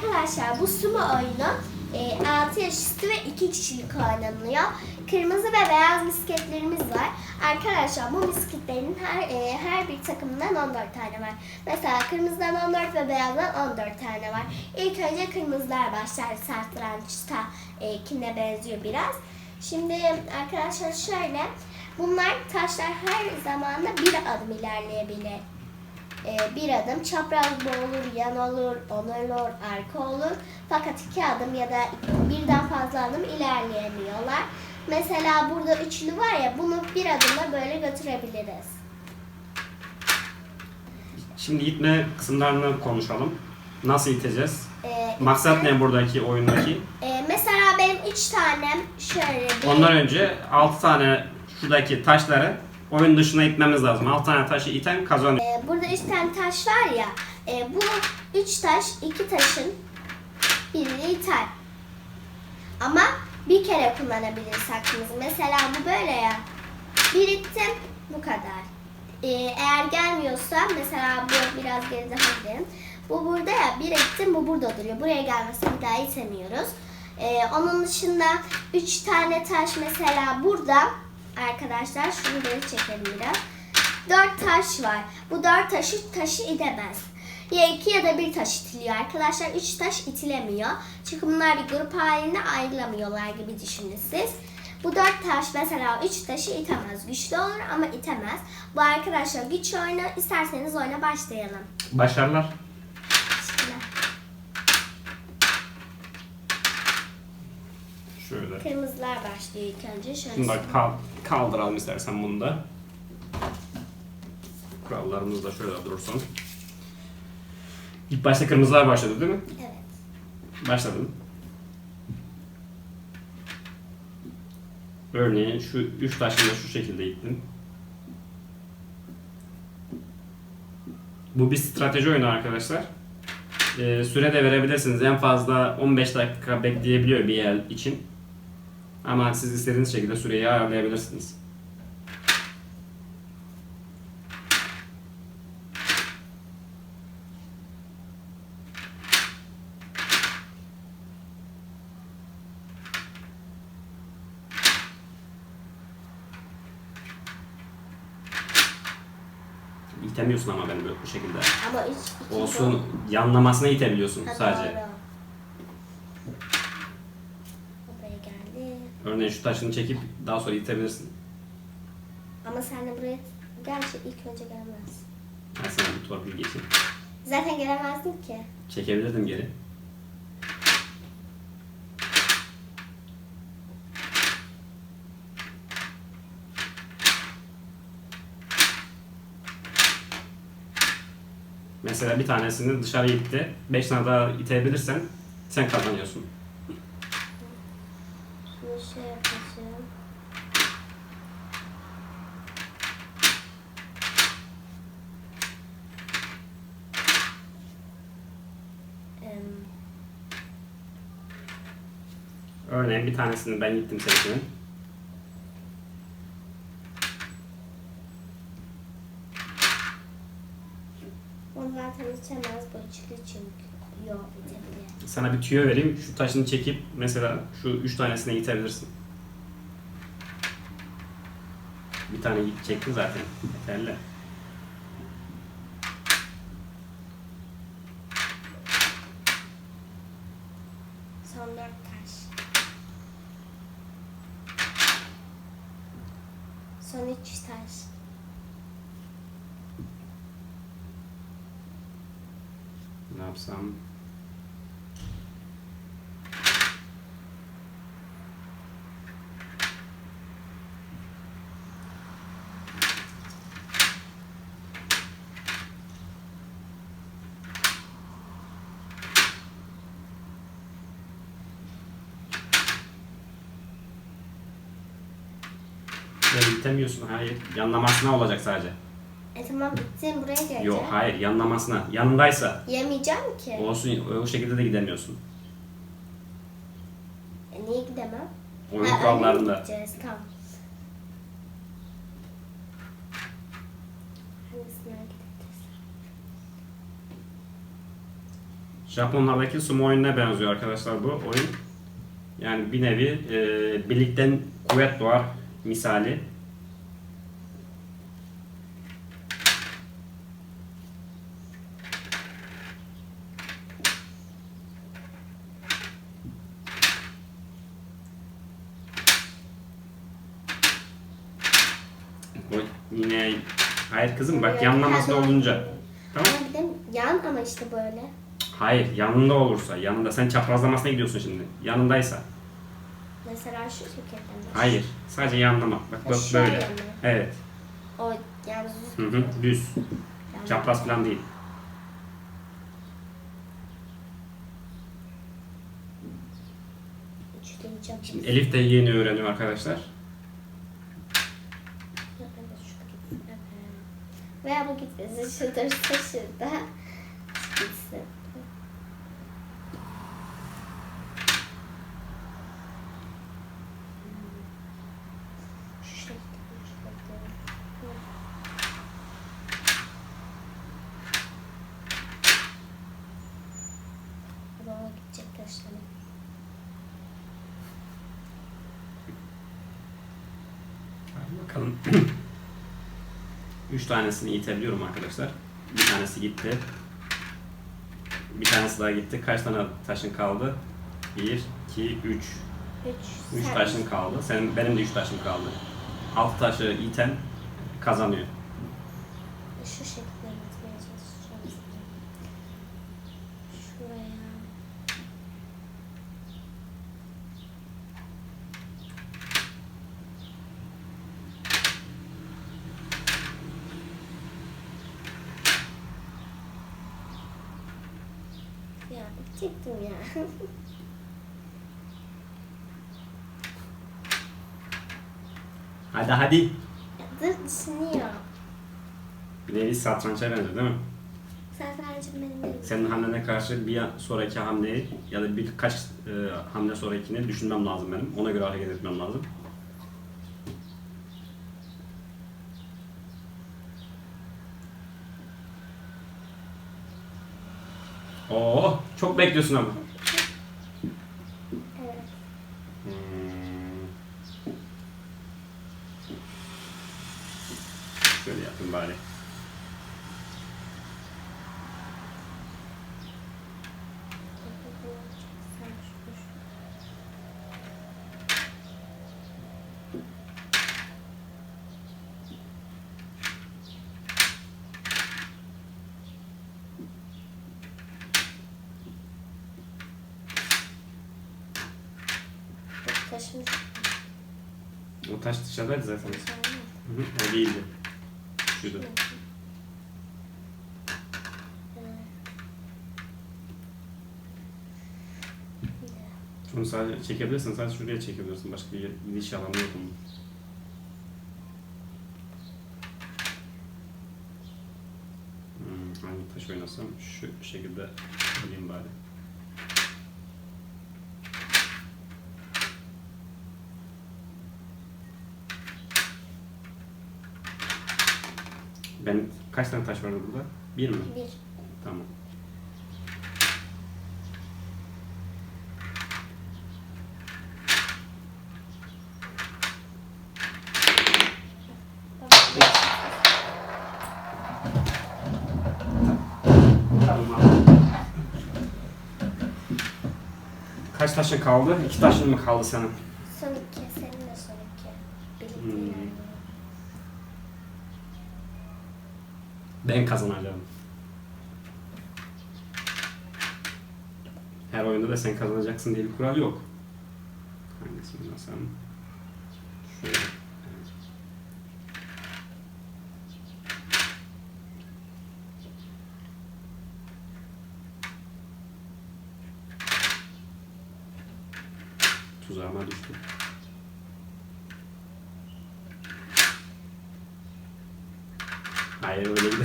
Arkadaşlar bu sumo oyunu e, 6 yaş üstü ve 2 kişilik oynanılıyor. Kırmızı ve beyaz misketlerimiz var. Arkadaşlar bu misketlerin her e, her bir takımından 14 tane var. Mesela kırmızıdan 14 ve beyazdan 14 tane var. İlk önce kırmızılar başlar. Satrançta e, kine benziyor biraz. Şimdi arkadaşlar şöyle. Bunlar taşlar her zamanda bir adım ilerleyebilir. Ee, bir adım çapraz mı olur, yan olur, on olur, arka olur. Fakat iki adım ya da birden fazla adım ilerleyemiyorlar. Mesela burada üçlü var ya bunu bir adımla böyle götürebiliriz. Şimdi itme kısımlarını konuşalım. Nasıl iteceğiz? Ee, Maksat ne buradaki oyundaki? Ee, mesela benim üç tanem şöyle bir... Ondan önce 6 tane şuradaki taşları oyun dışına itmemiz lazım. 6 tane taşı iten kazanıyor. Ee, burada üç tane taş var ya, e, bu üç taş iki taşın birini iter. Ama bir kere kullanabiliriz hakkımızı. Mesela bu böyle ya. Bir ittim, bu kadar. Ee, eğer gelmiyorsa mesela bu biraz geride gidelim. Bu burada ya, bir ittim, bu burada duruyor. Buraya gelmesi bir daha itemiyoruz. Ee, onun dışında üç tane taş mesela burada. Arkadaşlar şunu geri çekelim biraz. Dört taş var. Bu dört taşı taşı idemez. Ya iki ya da bir taş itiliyor arkadaşlar. Üç taş itilemiyor. Çünkü bunlar bir grup halinde ayrılamıyorlar gibi düşünün siz. Bu dört taş mesela üç taşı itemez. Güçlü olur ama itemez. Bu arkadaşlar güç oyunu. İsterseniz oyuna başlayalım. Başarılar. Teşekkürler. Şöyle. Kırmızılar başlıyor ilk önce. Şöyle Şimdi bak kal- kaldıralım istersen bunu da. Kurallarımız da şöyle dursun. İlk başta kırmızılar başladı değil mi? Evet. Başladım. Örneğin şu üç taşını da şu şekilde ittim. Bu bir strateji oyunu arkadaşlar. Ee, süre de verebilirsiniz. En fazla 15 dakika bekleyebiliyor bir yer için. Ama siz istediğiniz şekilde süreyi ayarlayabilirsiniz. İtemiyorsun ama ben böyle bu şekilde. Ama üç, iki Olsun yanlamasına itebiliyorsun sadece. doğru. Buraya geldi. Örneğin şu taşını çekip daha sonra itebilirsin. Ama sen de buraya gerçi ilk önce gelemezsin. Ben sana bir torpil geçeyim. Zaten gelemezdin ki. Çekebilirdim geri. Mesela bir tanesini dışarı itti. 5 tane daha itebilirsen sen kazanıyorsun. Şunu şey yapacağım. Em, Örneğin bir tanesini ben ittim seninkinin. Onu zaten içemez bu içli çünkü. Yok içebilir. Sana bir tüyo vereyim. Şu taşını çekip mesela şu üç tanesine itebilirsin. Bir tane çektin zaten. Yeterli. Son dört taş. Son üç taş. Ne yapsam? Ya itemiyorsun hayır. Yanlamasına olacak sadece. Tamam bittim buraya geleceğim. Yok hayır yanlamasına. Yanındaysa Yemeyeceğim ki. olsun o şekilde de gidemiyorsun. E, niye gidemem? Oyun Ha, öyle kurallarında. gideceğiz, Tamam. Hangisine gideceğiz? Japonlardaki sumo oyununa benziyor arkadaşlar bu oyun. Yani bir nevi e, birlikten kuvvet doğar misali. Yine hayır kızım bak yanlamasında olunca. Tamam. Ama bir de yan ama işte böyle. Hayır yanında olursa yanında sen çaprazlamasına gidiyorsun şimdi. Yanındaysa. Mesela şu şekilde mi? Hayır. Sadece yanlama. Bak bak Şöyle böyle. mi? Evet. O yani Hı hı. Düz. Yani- Çapraz falan değil. Üçleyeceğim. Şimdi Elif de yeni öğreniyor arkadaşlar. Veya bu gitmesin. Şu dursa şurada. Gitsin. Şu şekilde, şu şekilde. Baba gidecek taşlarım. Bakalım. Üç tanesini itebiliyorum arkadaşlar. Bir tanesi gitti. Bir tanesi daha gitti. Kaç tane taşın kaldı? Bir, iki, üç. Üç. Üç sen- taşın kaldı. Senin, benim de üç taşım kaldı. Altı taşı iten kazanıyor. Şu şekilde gitmeye çalışacağım. Şuraya. Ya çektim ya. Hadi hadi. Dur düşünüyor. Bir nevi satrança benziyor değil mi? Sadece benim elim. Senin hamlene karşı bir sonraki hamleyi ya da birkaç e, hamle sonrakini düşünmem lazım benim. Ona göre hareket etmem lazım. Oo, çok bekliyorsun ama. Evet. Hmm. Şöyle yapayım bari. Sen şu- şu- Bu Taşımız O taş dışarıdaydı zaten. Hı hı, o değildi. Şuydu. Onu sadece çekebilirsin. Sadece şuraya çekebilirsin. Başka bir gidiş alanı yok onun. Hmm, hangi taş oynasam şu şekilde alayım bari. Ben kaç tane taş vardı burada? Bir mi? Bir. Tamam. Kaç taşın kaldı? İki taşın mı kaldı senin? Son iki. Senin de son iki. Birlikte Hmm. ilerliyor. Ben kazanacağım. Her oyunda da sen kazanacaksın diye bir kural yok. Hangisini oynasam? Şöyle.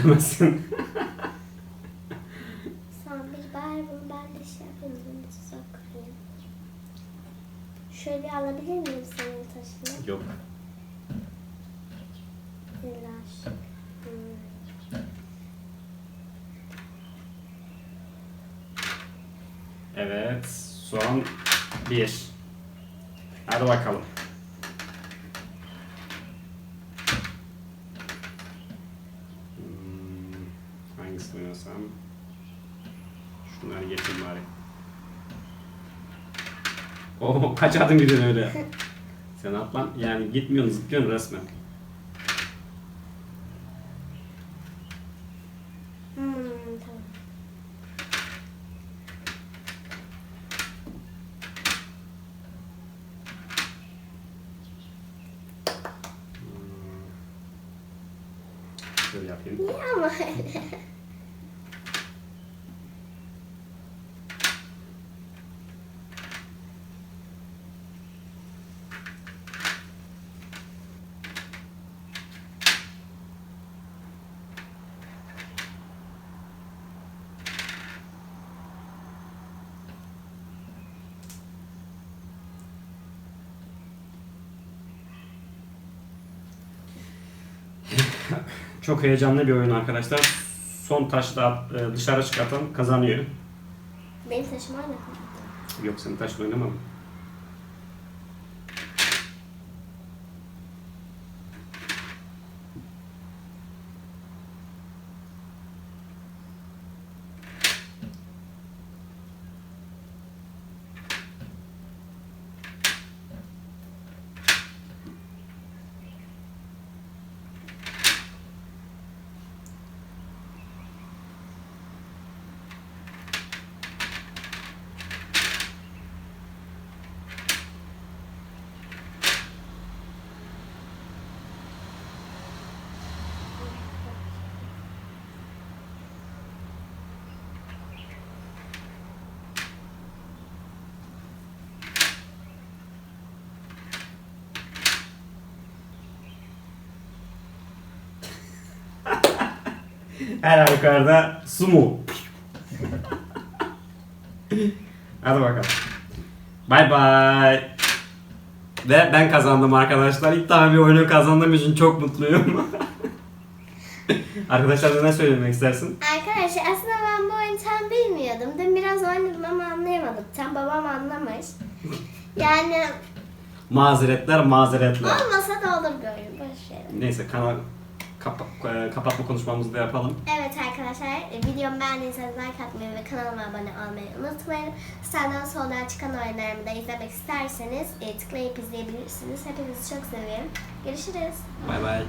Sen bir bunu ben de şey yapayım. Tuzak. Şöyle alabilir miyim senin taşını? Yok. Telaş. Hmm. Evet. Son bir. Hadi bakalım. Hmm, hangisini oynasam? Şunları geçeyim bari. Oo kaç adım gidiyorsun öyle? Sen atlan yani gitmiyorsun zıplıyorsun resmen. Hmm, tamam. Şöyle yapayım. Niye ama öyle? Çok heyecanlı bir oyun arkadaşlar. Son taşı da e, dışarı çıkartan kazanıyor. Benim taşım aynı. Yok senin taşla oynamam. Her halükarda sumo. Hadi bakalım. Bay bay. Ve ben kazandım arkadaşlar. İlk defa bir oyunu kazandığım için çok mutluyum. Arkadaşlar ne söylemek istersin? Arkadaşlar aslında ben bu oyunu tam bilmiyordum. Dün biraz oynadım ama anlayamadım. Tam babam anlamış. Yani Mazeretler mazeretler. olmasa da olur oyun. Boş verin. Neyse kanal kapa- e, kapatma konuşmamızı da yapalım. Evet arkadaşlar e, videomu beğendiyseniz like atmayı ve kanalıma abone olmayı unutmayın. Sağdan soldan çıkan oyunlarımı da izlemek isterseniz e, tıklayıp izleyebilirsiniz. Hepinizi çok seviyorum. Görüşürüz. Bay bay.